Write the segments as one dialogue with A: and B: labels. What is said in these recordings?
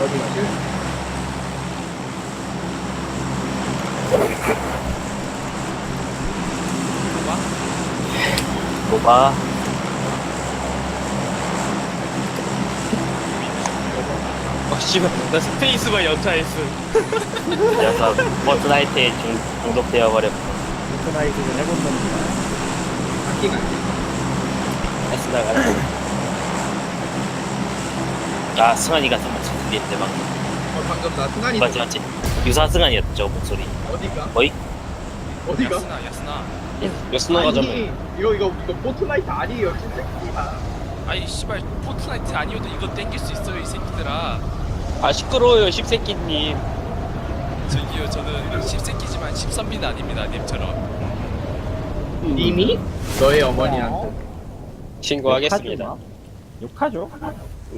A: 어디?
B: 뭐가?
C: 아 씨발 나 스페이스만 연타했어
B: 녀석 포트나이트에 중, 중독되어 버렸고
D: 포트나이트를 해본 놈이야.
A: 바퀴가
B: 가라 아 승환이가 정 말 잘들리는데 막.
A: 어, 방금 나 승환이
B: 맞지 맞지. 유사 승환이었죠 목소리.
A: 어디가?
B: 거의?
A: 어디가?
E: 야스나 야스나.
C: 여스너가 좀
A: 아니, 이거 이거 이거 포트나이트 아니에요 진짜
E: 아이 씨발 포트나이트 아니어도 이거 땡길 수 있어요 이 새끼들아.
C: 아 시끄러워요 십새끼님.
E: 저기요 저는 십새끼지만 십선비는 아닙니다 님처럼.
A: 님이? 너의 어머니한테.
C: 신고하겠습니다.
D: 욕하죠?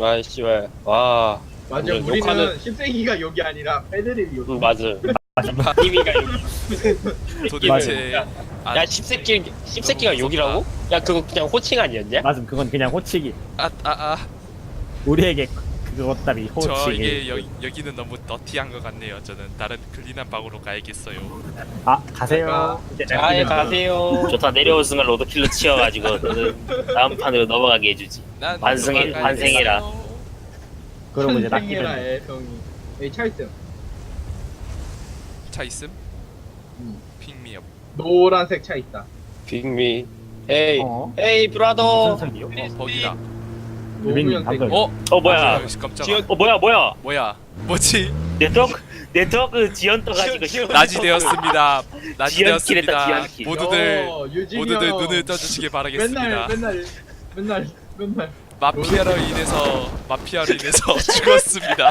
C: 아 씨발. 와
A: 맞아
C: 이거
A: 우리는
C: 욕하는-
A: 10세기가 여기 아니라 패드립이 여기
C: 음, 맞아 여기
E: 도대체 아,
C: 야 십새끼 십새끼가 욕이라고? 야 그거 그냥 호칭 아니었냐?
D: 맞음, 그건 그냥 호치기.
E: 아, 아, 아,
D: 우리에게 그것 따위
E: 저
D: 호치기.
E: 이게 여, 여기는 너무 너티한 것 같네요 저는 다른 클린한 방으로 가야겠어요
D: 아, 가세요. 이제
C: 아예 가세요
B: 좋다 내려올 순간 로드킬로 치워가지고 너는 다음 판으로 넘어가게 해주지
E: 난
B: 반성해-. 반성해라.
D: 그러고 이제
A: 천생이라
D: 낚이면
A: 애성이. 여기 차 있음
E: 차 있음?
A: 음.
E: 핑미업.
A: 노란색 차 있다.
C: 빅미. 에이.
D: 어?
C: 에이 브라더?
E: 어 버기다.
A: 노무현색.
D: 방금
E: 어?
B: 어 뭐야?
E: 아, 깜짝아.
C: 지연-
B: 어 뭐야 뭐야?
E: 뭐야? 뭐지?
B: 네트워크 네트워크 지연 떠가지고
C: 지연-
E: 낮이 되었습니다. 낮이 되었습니다. 모두들
A: 어, 유진이
E: 모두들
A: 형.
E: 눈을 떠주시길 바라겠습니다.
A: 맨날 맨날 맨날 맨날
E: 마피아로 인해서 마피아로 인해서 죽었습니다.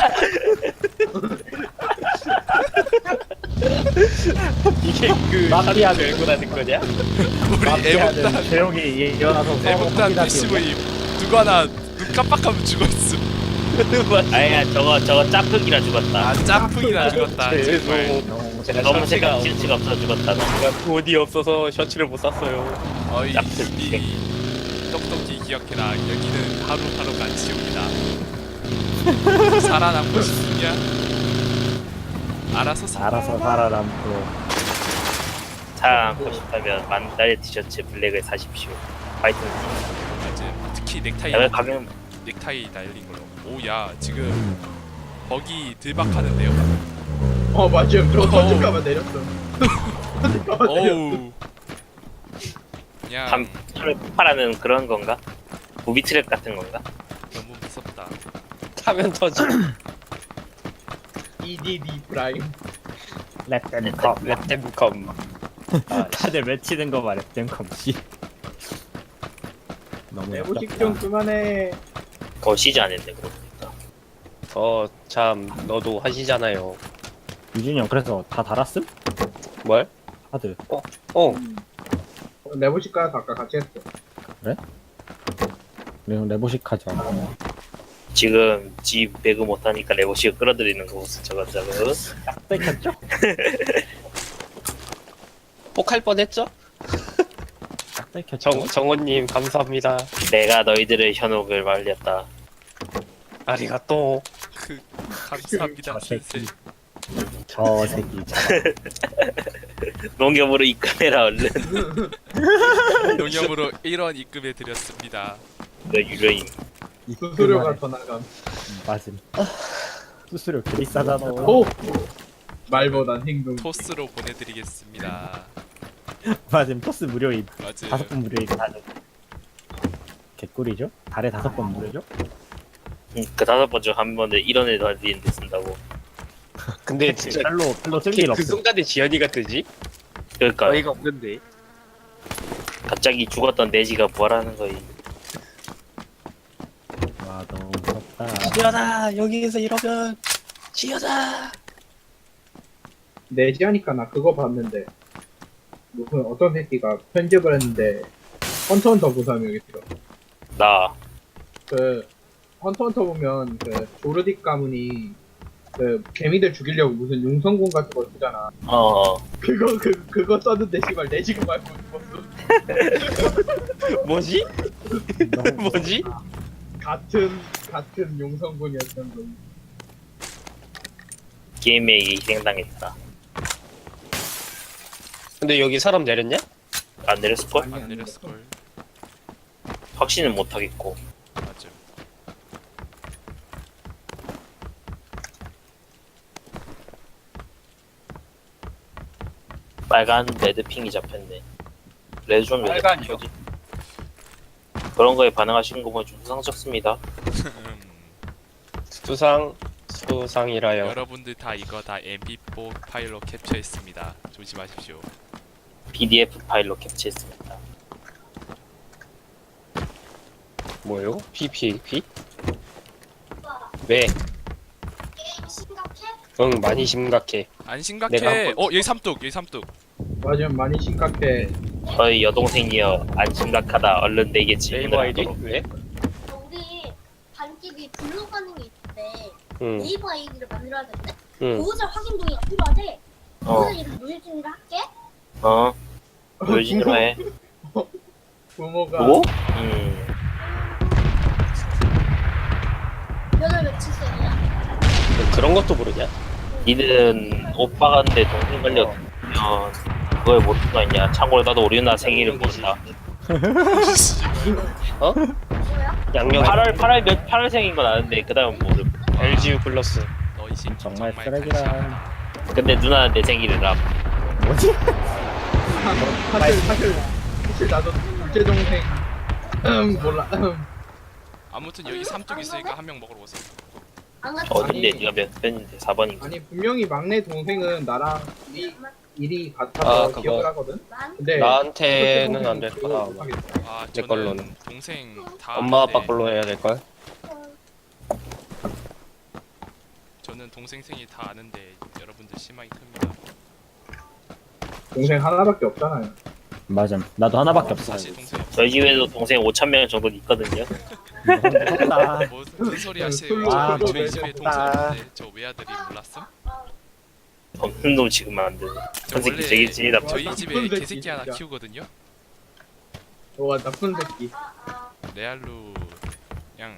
C: 이게 그
D: 마피아
C: 알고 나는 거냐?
E: 우리 애국단
D: 마피아는 조용히 일어나서 서로
E: 애국단
D: 확인하시고
E: PCV 누구 하나 눈 깜빡하면 죽었음.
B: 아야 저거 저거 짝퉁이라 죽었다
E: 아 짬풍이나 죽었다.
C: 네,
E: 제발.
C: 죄송 제가
B: 너무 생각 질치가 없어 죽었다 너.
C: 제가 돈이 없어서 셔츠를 못 샀어요
E: 어이
B: 짝퉁.
E: 기억해라. 여기는 하루하루가 지옥이다. 살아남고 싶으냐? 알아서 살아.
D: 알아서 살아남고
B: 살아남고 싶다면 만달의 티셔츠 블랙을 사십시오 파이팅
E: 맞지. 특히 넥타이
B: 야왜 가면
E: 넥타이 달린 걸로. 오야 지금 버기 들박하는데요.
A: 어 맞아요 저 터질까봐 내렸어 터질까봐 내렸어
E: 어우. 그냥
B: 밤 차를 폭발하는 그런 건가? 무비 트랩 같은 건가?
E: 너무 무섭다.
C: 타면 터지
A: EDD 프라임
D: 랩댄컴
C: 랩템컴
D: 다들 외치는 거 말해 랩댄컴 씨. 너무
A: 내부식 좀 그만해.
B: 더 쉬지 않았네 그러고 보니까
C: 어참 너도 하시잖아요.
D: 유진이 형 그래서 다 달았음?
C: 뭘?
D: 하드
C: 어
A: 내부식 가서 아까 같이 했어.
D: 그 냥 레보식 하자
B: 지금 지 배그 못하니까 레고시가 끌어들이는 거 무슨 저거 저거
D: 딱 뺏겼죠?
C: 혹할 뻔했죠?
D: 딱 뺏겼죠?
C: 정, 정원님 감사합니다
B: 내가 너희들의 현혹을 말렸다
C: 아리가또
E: 그 감사합니다
D: 저 새끼.
E: 센세.
D: 저 새끼 잡아
B: 농협으로 입금해라 얼른
E: 농협으로 1원 입금해 드렸습니다.
B: 너 유료임
A: 수수료가 더 나감
D: 맞음. 수수료 개 비싸잖아.
A: 오! 말보단 행동.
E: 토스로 보내드리겠습니다.
D: 맞음. 토스 무료임
E: 맞아요.
D: 다섯 번 무료임 다들. 개꿀이죠? 달에 다섯 번 무료죠?
B: 응, 그 다섯 번 중 한 번에 1원을 더 드리는데 쓴다고.
C: 근데 진짜
D: 칼로 칼로 쓸
C: 어떻게 일그
D: 없어
C: 순간에 지연이가 뜨지?
B: 그러니까
C: 어이가 없는데.
B: 갑자기 죽었던 내지가 부활하는 거임
D: 와 무섭다
C: 지연아 여기에서 이러면 지연아.
A: 내지하니까 나 그거 봤는데. 무슨 어떤 새끼가 편집을 했는데 헌터 헌터 부사명이 들어.
B: 나.
A: 그 헌터 헌터 보면 그 조르딕 가문이 그 개미들 죽이려고 무슨 용성공 같은 거 쓰잖아.
B: 어,
A: 그거 그 그거 썼는데 씨발 내지가 말고 죽었어.
C: 뭐지?
D: 너무
C: 뭐지?
A: 같은 같은 용성군이었던 거
B: 게임에 희생당했다.
C: 근데 여기 사람 내렸냐?
B: 안 내렸을걸?
E: 안 내렸을걸
B: 확신은 못하겠고.
E: 맞음
B: 빨간 레드핑이 잡혔네. 레드 좀
C: 빨간이요?
B: 지 그런 거에 반응하시는 거 보면 좀 수상쩍습니다.
E: 음,
C: 수상 수상이라요.
E: 여러분들 다 이거 다 mp4 파일로 캡처했습니다 조심하십시오
B: PDF 파일로 캡처했습니다.
C: 뭐요? PPP? 왜? 응 많이 심각해.
E: 안 심각해 한어 여기 삼뚝 여기 삼뚝
A: 맞으면 많이 심각해.
B: 저희 여동생이여 안 심각하다. 얼른 내게 질문을
C: 네이버 아이디?
B: 하도록.
C: 왜?
F: 우리 반집이 가는 게 있대.
C: 응
F: 네이버 아이디를 만들어야 되는데
C: 응.
F: 보호자 확인 동의가 필요하대.
B: 어,
F: 보호자 이름 무실증이를 할게.
B: 어. 보여주기로 해.
A: 부모가
B: 뭐? 음.
F: 몇월 며칠 생이야?
C: 그런 것도 모르냐?
B: 니는 오빠가 근데 동생 걸렸으면 그걸 모르는 거 아니냐. 참고로 나도 우리 누나 생일을 모른다.
F: 뭐야?
C: 양력
B: 8월 8월 몇 8월 생인 건 아는데 그 다음은 모름.
C: LGU 플러스.
E: 너이 새끼
D: 정말. 쓰레기라.
B: 근데 누나는 내 생일을 람.
D: 뭐지?
A: 사실 사실 사실 나도 둘째 동생 음 몰라 음.
E: 아무튼 여기 삼뚝 있으니까 한 명 먹으러 오세요?
B: 어딘데
A: 아니.
B: 네가 몇 번인데 4번인가?
A: 아니 분명히 막내 동생은 나랑 일이 일이
C: 아,
A: 같아서
C: 그거.
A: 기억을 하거든.
F: 난?
A: 근데
C: 나한테는 안 될 거다.
A: 못하겠어.
E: 아
C: 내
E: 저는
C: 걸로는.
E: 동생 다
C: 엄마
E: 아는데
C: 아빠 걸로 해야 될 걸.
E: 저는 동생 생일 다 아는데 여러분들 실망이 큽니다
A: 동생 하나밖에 없잖아요.
D: 맞음. 나도 하나밖에 없어.
E: 사실 동생
B: 저희 집에도 동생 5천 명 정도 있거든요.
D: 아,
E: 뭐, 무슨 소리 하세요
D: 아,
E: 저희 집에 동생. 없는데 저 외아들이 몰랐음?
B: 없는 놈 지금. 저한 새끼 되게.
E: 저희
A: 나쁜
E: 집에
A: 새끼,
E: 개새끼 하나
A: 진짜.
E: 키우거든요
A: 와 나쁜 새끼.
E: 레알로 그냥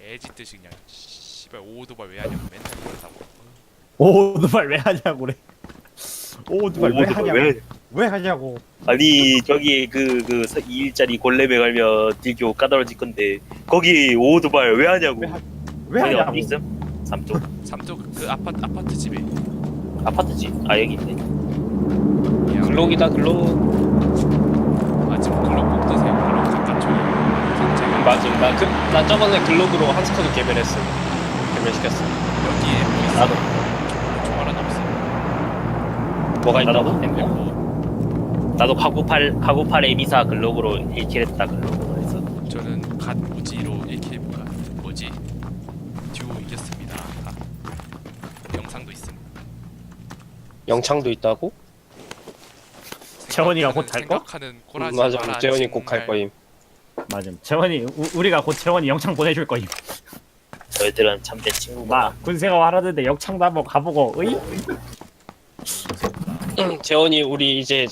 E: 개짓듯이 그냥 씨발 오도발 왜 하냐 고 맨날 그러다고
D: 오, 누발 왜 하냐고 그래. 오, 누발 왜 하냐고.
B: 왜?
D: 왜 하냐고.
B: 아니 저기 그그 2일짜리 골렘에 가면 딜교 까다로워질 건데 거기 오도발 왜 하냐고.
D: 왜 하- 왜
B: 거기
D: 하냐고.
B: 어디 있음? 삼뚝
E: 삼뚝 그 아파트 아파트 집에
B: 아파트지. 아 여기 있네.
C: 글록이다 글록.
E: 아 지금 글록 꼭 드세요 글록 바깥쪽에 제가
C: 맞음. 나그 나 저번에 글록으로 한 스쿼드 개별했어. 개별시켰어.
E: 여기에 뭐 있어
B: 나도
E: 총 하나 없어
C: 뭐가 있다고?
E: 뭐
B: 나도 카구팔 카구팔 에미사 글록으로 1킬 했다 글록으로 해서.
E: 저는 갓 1킬 뭐
C: 영창도 있다고?
D: 재원이가 곧
E: 생각하는-
D: 갈 거?
E: 생각하는 꼬라지
C: 맞아.
E: 마라,
C: 재원이 곧갈
E: 정말.
C: 거임.
D: 맞음. 재원이 우, 우리가 곧 재원이 영창 보내줄 거임.
B: 저희들은 참된 친구구나.
D: 나 군생활 하라는데 영창도 한번 가보고. 으이?
C: 재원이 우리 이제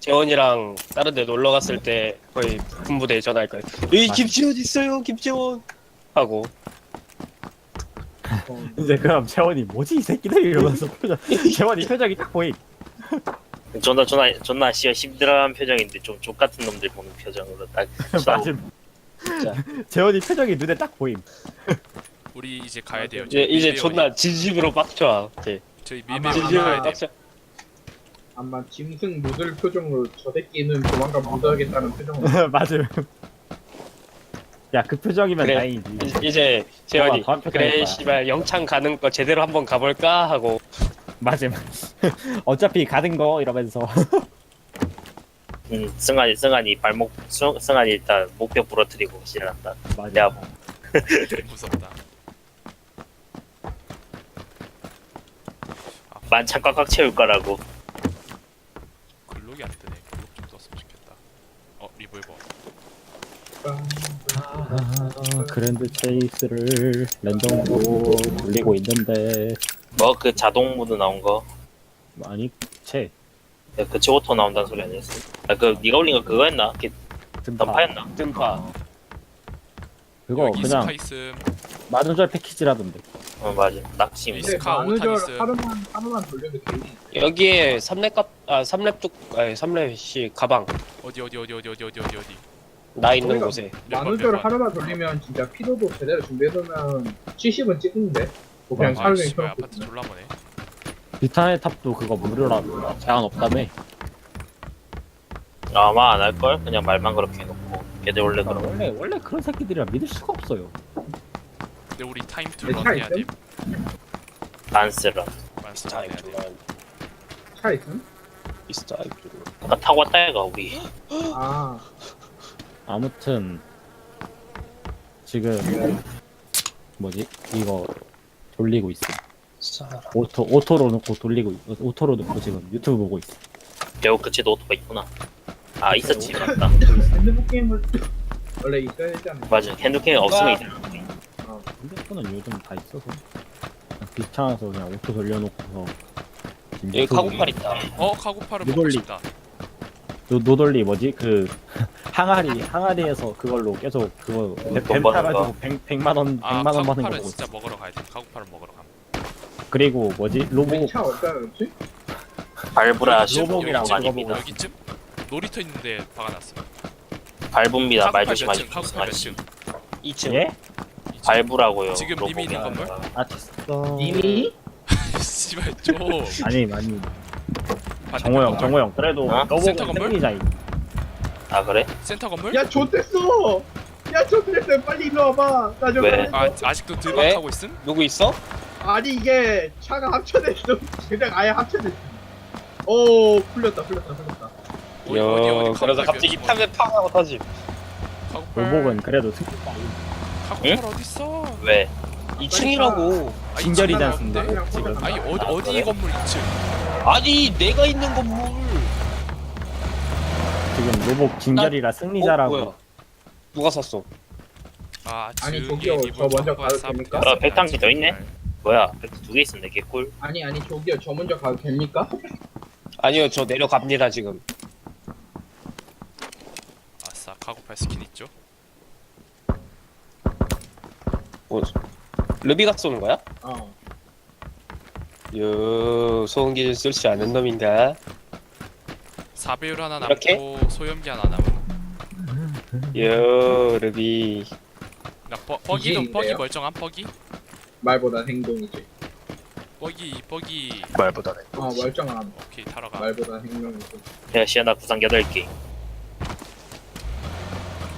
C: 재원이랑 다른 데 놀러 갔을 때 거의 군부대에 전화할 거야. 여기. 김재원 있어요, 김재원. 하고
A: 어,
D: 이제 그럼 재원이 뭐지 이 새끼들 이러면서 표정. 재원이 표정이 딱 보임.
B: 존나 존나 존나 씨어 힘들어한 표정인데 좀 족같은 놈들 보는 표정으로 딱.
D: 맞음.
C: 진짜.
D: 재원이 표정이 눈에 딱 보임.
E: 우리 이제 가야 돼요
C: 이제
E: 저희
C: 이제 존나 진심으로 빡쳐. 이제
E: 저희
A: 아마-
E: 밀배원
C: 진심으로
E: 가야 돼요
C: 빡쳐.
A: 아마 짐승 묻을 표정으로 저 새끼는 조만간 묻어야겠다는 표정으로.
D: 맞음. 야 그 표정이면
C: 그래.
D: 다행이지.
C: 이- 이제
D: 표정일
C: 그래. 씨발 영창 가는 거 제대로 한번 가볼까 하고
D: 맞음. 어차피 가는 거 이러면서.
B: 음, 승환이 승환이 발목 승, 승환이 일단 목표 부러뜨리고 시작한다.
D: 맞아.
B: 야,
E: 좀 무섭다
B: 만찬 꽉꽉 채울 거라고.
E: 글록이 안 뜨네 글록 좀 떴으면 좋겠다 어 리볼버
D: 아, 그랜드 체이스를 랜덤으로 돌리고 있는데
B: 뭐 그 자동 모드 나온 거.
D: 아니 채
B: 야, 그 최고토 나온다는 소리 아니었어? 아, 그 네가 올린 거 그거였나? 그
D: 든파
B: 던파였나?
C: 뜬파
D: 그거
E: 여기
D: 그냥
E: 스카 있음
D: 만우절 패키지라던데
B: 어 맞아 낚시입니다
A: 근데
E: 스카
A: 만우절
E: 오타니스.
A: 하루만 하루만 돌려도 개미.
C: 여기에 3렙 값, 아 3렙 쪽, 아니 3렙씩 가방
E: 어디 어디 어디 어디 어디 어디 어디 어디
C: 나 있는
A: 거기가
C: 곳에.
E: 몇 번?
A: 하루만 돌리면 진짜 피도도 제대로 준비해두면 70은 찍는데. 뭐 그냥
E: 아씨
A: 종일
E: 아파트 졸라 보네.
D: 비타의 탑도 그거 무료라 제한 없다며?
B: 아마 안 할걸? 그냥 말만 그렇게 해놓고. 걔들 원래 그런 거
D: 원래 원래 그런 새끼들이라 믿을 수가 없어요.
E: 근데 우리 타임
A: 투내런차
E: 해야 돼
A: 있음?
B: 단스런
E: 만스
C: 자
E: 해야 돼.
A: 차 있음?
C: 있어 이쪽은
B: 아까 타고 왔다 해가 우리.
A: 아
D: 아무튼 지금 뭐지? 이거 돌리고 있어.
C: 사람
D: 오토 오토로 넣고 돌리고 있- 오토로 넣고 지금 유튜브 보고 있어.
B: 겨우 그치도 오토가 있구나. 아 있었지 맞다.
A: 핸드폰 게임을 원래 있어야 되지 않나?
B: 맞아 핸드캠 없으면 이제
D: 핸드폰은 요즘 다 있어서 그냥 귀찮아서 그냥 오토 돌려놓고서 지금
C: 여기
D: 유튜브
C: 카고팔 있다.
E: 어 카고파를 먹고. 싶다
D: 노, 노돌리 뭐지 그 항아리 항아리에서 그걸로 계속 그거 뱀, 타가지고
B: 거.
D: 백, 백만
E: 원아
D: 백만 원 버는 거 보고
E: 진짜 먹으러 가야 돼 카고파를 먹으러 가
D: 그리고 뭐지 로보
A: 우리 차 어디다 놓지?
B: 발부라
D: 로봇이랑
B: 아닙니다
E: 여기쯤 놀이터 있는데 박아놨어
B: 발부입니다 말
E: 카고파 몇
B: 조심하시고
E: 층? 카고파 몇 층?
C: 2층
D: 예?
E: 이층.
B: 발부라고요
E: 지금 있는
B: 로봇이.
E: 건물?
D: 아티스트
A: 이미?
E: 씨발 좀
D: 아니
E: 반대편
D: 정호 형? 정호 형 그래도
B: 어?
D: 로보가
E: 센터 건물?
D: 승리자이
B: 아 그래?
E: 센터 건물?
A: 야 좋댔어! 야 좋댔어! 빨리 일로 와봐! 나 좀
B: 왜?
E: 아 아직도 들박하고 있음?
C: 누구 있어?
A: 아니 이게 차가 합쳐졌어 그냥 아예 합쳐졌어 오 풀렸다 풀렸다 풀렸다
E: 어디 어디 어디
C: 그러다 갑자기? 탑에 팡 하고 터짐
E: 카고팔
D: 로복은 그래도 승리자이
E: 카고팔 어딨어?
B: 왜?
C: 2층이라고
E: 아,
D: 진결이지
E: 이층
D: 않습니까? 지금
E: 아니 어디
B: 아,
E: 어디? 건물 2층?
C: 아니 내가 있는 건물
D: 지금 로복 진결이라
C: 어,
D: 승리자라고
C: 뭐야 누가 샀어?
E: 아
A: 아니, 저기요, 저 먼저 가도. 됩니까?
B: 어, 백탕기 더 있네? 뭐야 두개 있었네 개꿀
A: 아니 아니 저기요 저 먼저 가도 됩니까?
C: 아니요 저 내려갑니다 지금
E: 아싸 카고팔 스킨 있죠?
C: 뭐 르비가 쏘는 거야?
A: 어
C: 요 소음기 쓸줄 아는 놈인가?
E: 사배율 하나
C: 이렇게?
E: 남고 소염기 하나 남은
C: 요 르비
E: 나 버, 버기 좀 버기? 멀쩡한 버기?
A: 말보다 행동이지
E: 버기 버기
C: 말보다는
A: 어 멀쩡함
E: 오케이 타러 가
A: 말보다 행동이지
B: 내가 시아나 구상 8개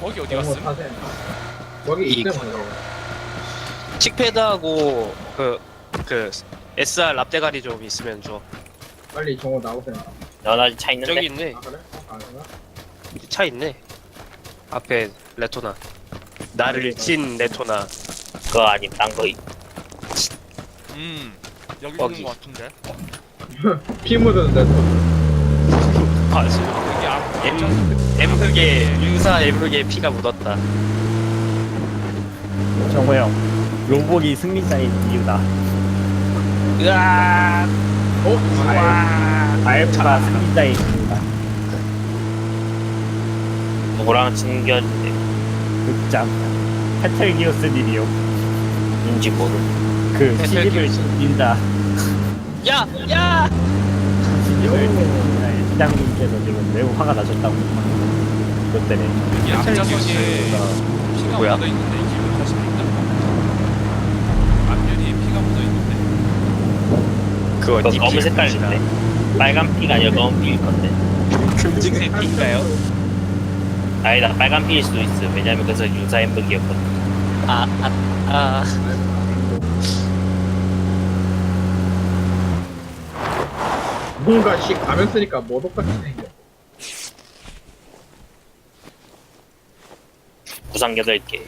E: 버기 어디
A: 거
E: 갔음?
A: 사세요 거기
C: 이
A: 있음
C: 코너. 칙패드하고 그, 그 SR 랍대가리 좀 있으면 줘.
A: 빨리 정호 나오세요.
B: 넌 아직 차 있는데?
C: 저기 있네.
A: 아 그래? 아 그래?
C: 차 있네. 앞에 레토나. 나를 찐 레토나.
B: 그거 아님 딴거
E: 음 여기. 있는 거 같은데?
A: 피 묻었는데 또
C: 아 지금
E: 여기 앞
C: M, M흑에 유사 M흑에 피가 묻었다.
D: 정호 형 로복이 승리자인 이유다
C: 으아
A: 어? 아,
D: 알프가 승리자인 이유다
B: 누구랑 친견인데
D: 극장 페텔기오스 님이요
B: 인지 모르
D: 그
C: 페텔기오스.
D: 시집을 닌다
C: 야! 야!
D: 시집을 닌다의 시장님께서 지금 매우 화가 나셨다고 그것 때문에
E: 여기 앞좌석에 피가
C: 뭐야?
E: 묻어 있는데니까? 앞면이 피가 묻어 있는데
C: 그거
B: 그거 검은 색깔인데? 빨간 피가 아니라 검은 피일 건데.
C: 금증색 피인가요?
B: 아니다 빨간 피일 수도 있어. 왜냐면 그래서 유사 햄버기였거든.
C: 아, 아, 아.
A: 뭔가 씨 가면 쓰니까 뭐 똑같이 생겨.
B: 구상 8개.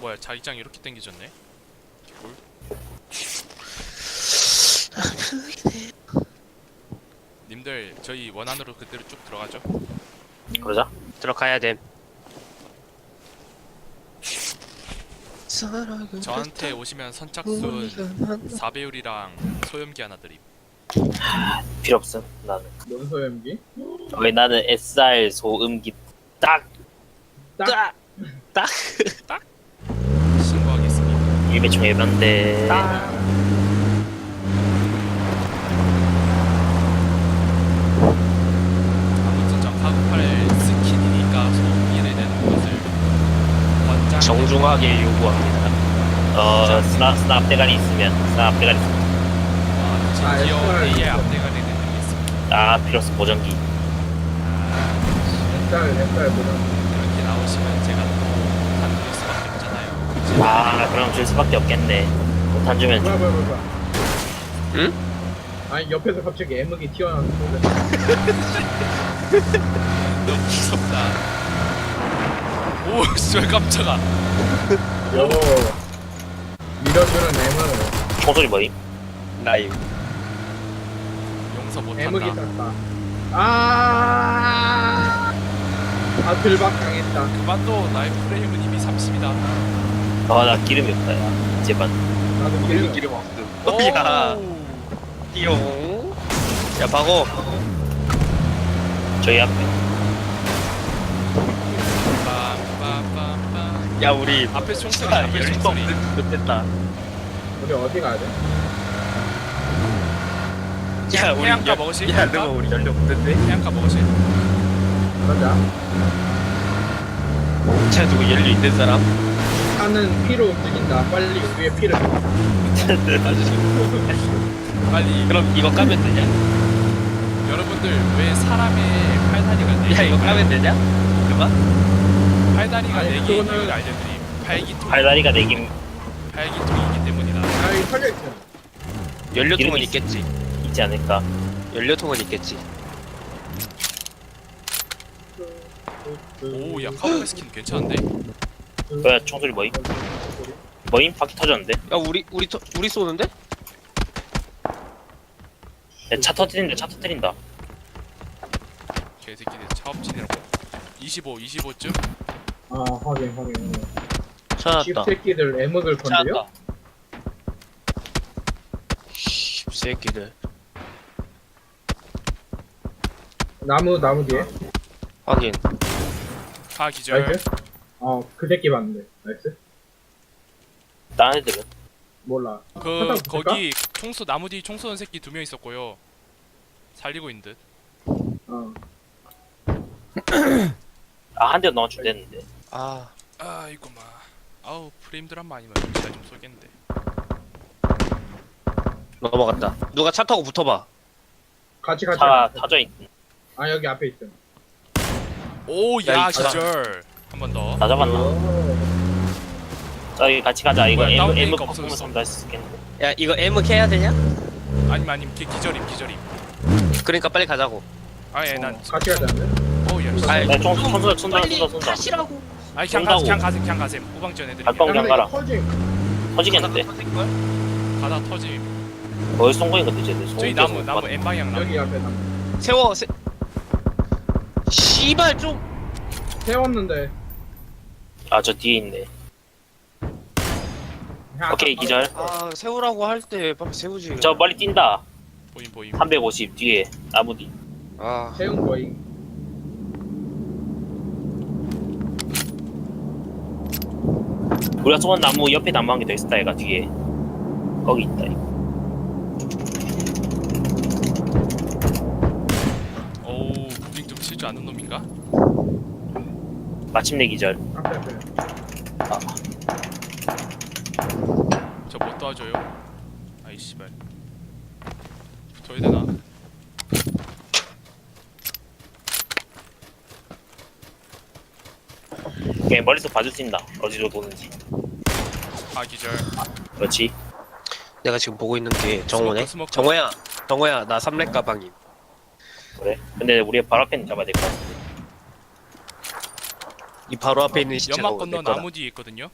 E: 뭐야 자기장 이렇게 당겨졌네 꿀. 님들 저희 원안으로 그대로 쭉 들어가죠?
B: 그러자.
C: 들어가야 됨.
E: 저한테 오시면 선착순 4배율이랑 소염기 하나 드림.
B: 필요 없음 나는.
A: 뭔 소염기?
B: 왜 나는 SR 소음기 딱!
A: 딱!
C: 딱!
E: 신고하겠습니다.
B: 일배총 예반데
E: 아무튼 저 카구팔 스킨이니까 소음기를 내는 것을 권장.
C: 정중하게 요구합니다.
B: 어 스나 스나 앞대가리 있으면 스나 앞대가리 있으면
E: 아,
A: 아,
E: 심지어
A: SR.
E: AI 앞대가리 내는 게 있습니다.
B: 아 필요스 보정기
A: 햇살 햇살 보다.
E: 이렇게 나오시면 제가 또 단둘 수밖에 없잖아요.
B: 아 그럼 줄 수밖에 없겠네 못한 주면
A: 뭐야 뭐야 뭐야.
C: 응?
A: 아니 옆에서 갑자기 애먹이 튀어나오는 소리.
E: 너무 무섭다. 오, 씨발 깜짝아.
A: 요 밀어주는 애먹.
B: 총소리 뭐임?
C: 나임.
E: 용서
A: 애먹이
E: 못한다.
A: 땄다. 아. 아 들박 당했다.
E: 그만둬, 나의 프레임은 이미 30이다.
B: 아 나 기름이 없다 야 제발
A: 나도 기름.
C: 기름 없음. 야, 띠용. 야, 박어.
B: 저희 앞에
C: 야, 우리
E: 앞에 총소리, 앞에 총소리.
C: 못됐다.
A: 우리 어디 가야 돼?
C: 야, 우리
E: 해안가
C: 야,
E: 먹으실?
C: 야,
E: 해안가?
C: 너가 우리 연료 못됐네.
E: 해안가 먹으실?
A: 가자.
C: 자, 누구 연료 있는 사람?
A: 차는 피로 움직인다. 빨리 우리의 피를.
E: 빨리.
C: 그럼 이거 까면 되냐?
E: 여러분들 왜 사람의 팔다리가 네
C: 야, 이거? 까면 되냐? 그만?
E: 팔다리가
A: 아니,
E: 네 개인
A: 그거는-
E: 이유를 알려드림. 발기통,
B: 팔다리가 내김
E: 발기통이기 때문이다.
A: 아 여기 털려 있어.
C: 연료통은
B: 기름이
C: 있겠지.
B: 있지 않을까
C: 연료통은 있겠지.
E: 오, 야, 카우보이 스킨 괜찮은데?
B: 뭐야 총소리 뭐임? 뭐임? 바퀴 터졌는데?
C: 야, 우리 우리 터, 우리 쏘는데?
B: 야, 차 터뜨린다 차 터뜨린다
E: 개새끼들 차업진이라고. 25, 25쯤?
A: 아 확인 확인.
C: 찾았다.
A: 씹새끼들 애먹을 건데요?
B: 찾았다
C: 새끼들.
A: 나무 나무 뒤에.
C: 확인.
E: 하 기절.
A: 나이스. 어그 새끼 봤는데. 나이스.
B: 다른 애들은?
A: 몰라.
E: 그
A: 찾아볼까?
E: 거기 총수 나무 뒤 총쏘는 새끼 두 명 있었고요. 살리고 있는 듯.
A: 어.
B: 아 한 대 넣어 준댔는데
C: 아,
E: 아이고 마. 아우 프레임 드랍만 아니면 진짜 좀 쏘겠는데.
C: 넘어갔다. 누가 차 타고 붙어봐.
A: 같이 같이. 가자.
B: 타져 있
E: 어.
A: 아 여기 앞에 있어.
E: 오,
C: 야, 야이 차가-
E: 기절. 한 번 더.
B: 다 잡았나?
A: 오.
B: 저기 같이 가자 이거
E: 뭐야,
B: M M
E: 없어졌어.
B: 산다 할수 있겠는데
C: 야, 이거 M 캐야 되냐?
E: 아님 기, 기절임 기절임.
C: 그러니까 빨리 가자고.
E: 아예 난.
A: 어, 같이 가자는데.
E: 어우 야. 씨.
C: 아이,
B: 야 총, 총 쏜다 쏜다 쏜다 쏜다
C: 타시라고.
E: 아니 그냥
B: 쏜다고.
E: 가 그냥 가셈 그냥 가셈. 후방지원 애들이.
B: 갈빵 그냥 가라
A: 터지.
B: 터지겠는데?
E: 가다 터짐.
B: 어디서 쏜 거인 건데 쟤들
E: 저희 나무 나무 N 방향 나무.
A: 여기 앞에 나무.
C: 세워. 세... 씨발 좀.
A: 세웠는데.
B: 아저 뒤에 있네
A: 그냥
B: 오케이 기절
C: 아, 세우라고 할 때 빨리 세우지.
B: 저 멀리 뛴다
E: 보임 보임.
B: 350 뒤에 나무 뒤
C: 아,
A: 세운 거임.
B: 우리가 쏜 나무 옆에 나무 한 개 더 있었다 얘가 뒤에 거기 있다 이거.
E: 오우 무빙 좀 칠 줄 아는 놈인가?
B: 마침내 기절.
E: 저 못 도와줘요. 아이 씨발. 붙어야 되나?
B: 그냥 멀리서 봐줄 수 있나 어디로 도는지
E: 아 기절.
B: 그렇지
C: 내가 지금 보고 있는 게 정호네.
E: 스모커, 스모커.
C: 정호야, 정호야, 나 삼렙 가방임.
B: 그래 근데 우리 바로 앞에는 잡아야 될 것 같은데
C: 이 바로 앞에 있는 시체가
E: 연막 건너
C: 내 거다.
E: 나무 뒤에 있거든요.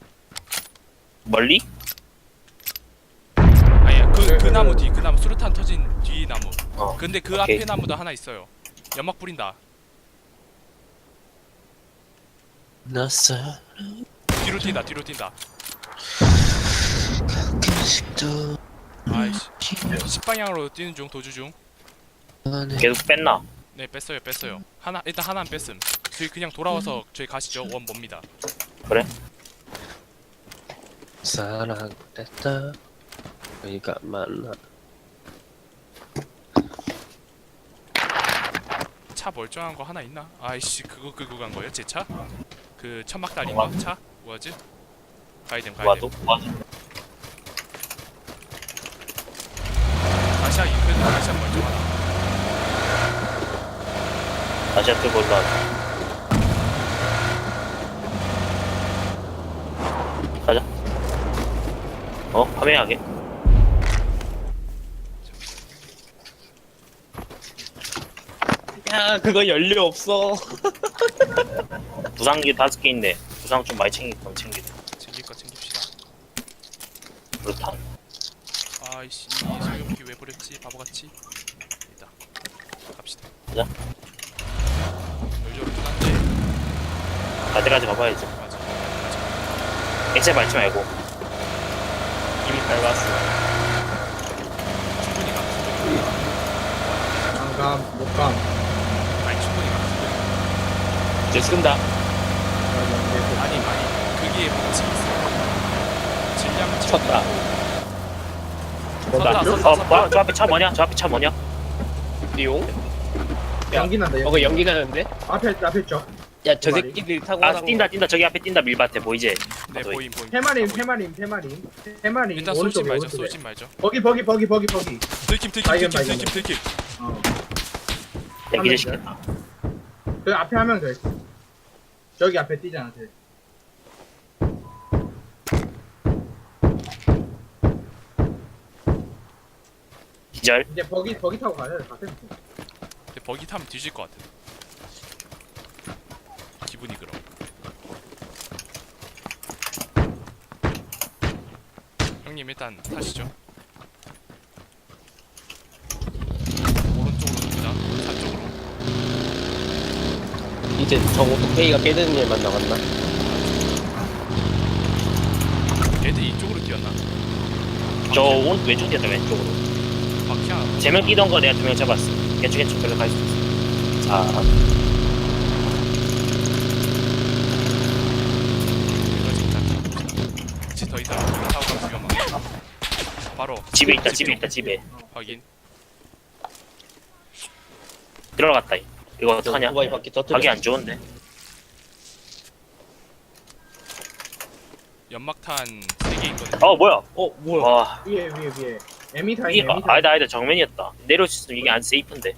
B: 멀리?
E: 아니야 그그
A: 네,
E: 나무
A: 네.
E: 뒤그 나무 수류탄 터진 뒤 나무.
B: 어
E: 근데 그
B: 오케이.
E: 앞에 나무도 하나 있어요. 연막 뿌린다.
C: 났어.
E: 뒤로 뛴다 뒤로 뛴다.
C: 가끔씩도
E: 아이씨. 10방향으로 뛰는 중 도주 중.
B: 계속 뺐나?
E: 네 뺐어요 뺐어요. 하나 일단 하나는 뺐음. 저희 그냥 돌아와서 저희 가시죠 원 뭡니다.
C: 사랑됐다 우리가 만나
E: 차 멀쩡한 거 하나 있나? 아이씨 그거 끄고 간 거예요 제 차? 그 천막다리인가 차? 뭐지? 가야됨 가야됨
B: 와도 와도
E: 다시야 이그래도 다시야 멀쩡하다
B: 다시 한테 올라. 가자. 어 화면하게.
C: 야 그거 연료 없어
B: 부상기 다섯 개 있네. 부상 좀 많이 챙길 건 챙기자.
E: 챙길 거 챙깁시다
B: 그렇다.
E: 아이씨 이 소염기 왜 버렸지 바보같이 있다 갑시다
B: 가자.
E: 열조를 끝났네
B: 가지가지 가봐야지.
E: 맞아
B: 엑셀 밟지 말고.
C: 이미 밟았어
E: 충분히 가 충분히
A: 안감 못감
E: 가 아니 충분히 가
C: 이제 쓴다
E: 아니 아니 그게 뭐지 질량
C: 쳤다
E: 섰다
B: 어,
E: 섰다
B: 어,
E: 섰다
B: 뭐야? 저 앞에 차 뭐냐? 저 앞에 차 뭐냐?
C: 띠용
A: 연기 난다
C: 어, 그 연기 나는데?
A: 앞에 앞에
C: 쪽야 저. 새끼들이 타고
B: 아 뛴다 뛴다 저기 앞에 뛴다 밀밭에 보이지?
E: 네
B: 저기.
E: 보임 보임
A: 해마림. 해마림 해마림 해마림
E: 일단 쏘지
A: 오른쪽에
E: 말죠
A: 오른쪽에
E: 쏘지 말죠
A: 버기 버기 버기 버기 버기
E: 들킴 들킴
A: 발견,
E: 들킴
A: 발견.
E: 들킴 들킴
A: 어. 하면
B: 시켰다.
A: 그 앞에 더 있어 저기 앞에 뛰잖아 쟤.
B: 기절.
A: 이제 버기 버기 타고 가야 돼 같은
E: 근데 버기 타면 뒤질 것 같아 기분이 그럼 형님 일단 타시죠 오른쪽으로 눕니다 차 쪽으로
C: 이제 저 오토페이가 깨지는 일만 남았나?
E: 애들 이쪽으로 뛰었나?
B: 저 오른 왼쪽 뛰었다 왼쪽으로.
E: 바퀴 하나
B: 세명 뛰던 거 내가 두 명 잡았어. 괜찮 괜찮 별로 갈수 있어. 자
E: 이거 지금 다 혹시 더 이상 타고 가면 위험하다 바로
B: 집에 있다 집에 있다 집에
E: 확인
B: 들어갔다. 이거
C: 저
B: 어떡하냐?
C: 오토바이 바퀴 터뜨려
B: 가기 안 좋은데.
E: 연막탄 3개 있거든요
B: 어 뭐야?
C: 어 뭐야
B: 와
A: 위에 위에 위에 에미 타임
B: 이게
A: 에미 타임
B: 아니다 아니다 정면이었다. 내려올 수 있으면 이게 안 세이프인데.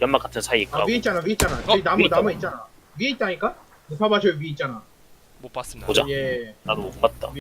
B: 연막 같은 사이 있고.
A: 아 위에 있잖아 위에 있잖아 저기
B: 어,
A: 나무
B: 위에 있다.
A: 나무 있잖아 위에 있다니까 못 봐봐 저 위에 있잖아
E: 못 봤습니다
B: 보자.
A: 예
B: 나도 못 봤다.